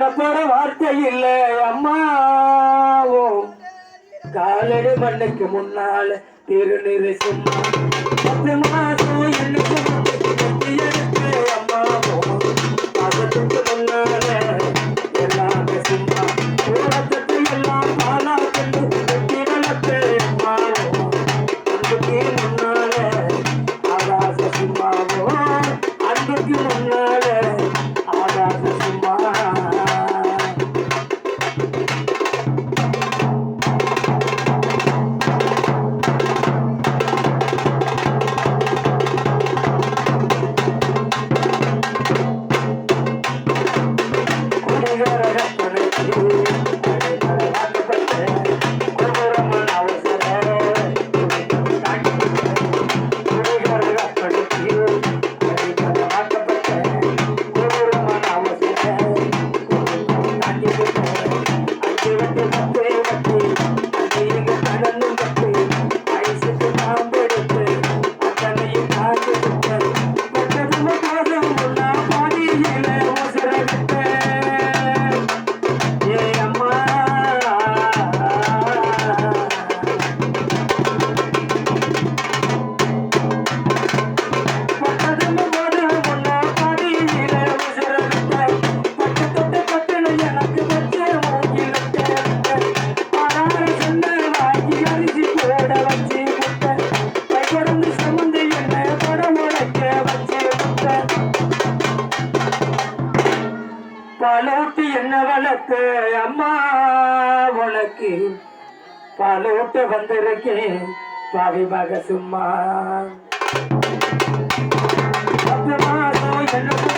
உன்னை போற வார்த்தை இல்லை அம்மா. ஓ காலடி மண்ணுக்கு முன்னால திருநீரு சும்மா. பத்து மாசம் எனக்கு அம்மா. ஓ அதற்கு முன்னால எல்லாமே சும்மா. உலகத்துக்கு எல்லாம் பாலா அம்மா. அன்புக்கு முன்னால ஆகாச சும்மாவோ அன்புக்கு முன்னால உனக்கு அம்மா உனக்கு பாலூட்ட வந்திருக்கேன். பாவிமாக சும்மா என்ன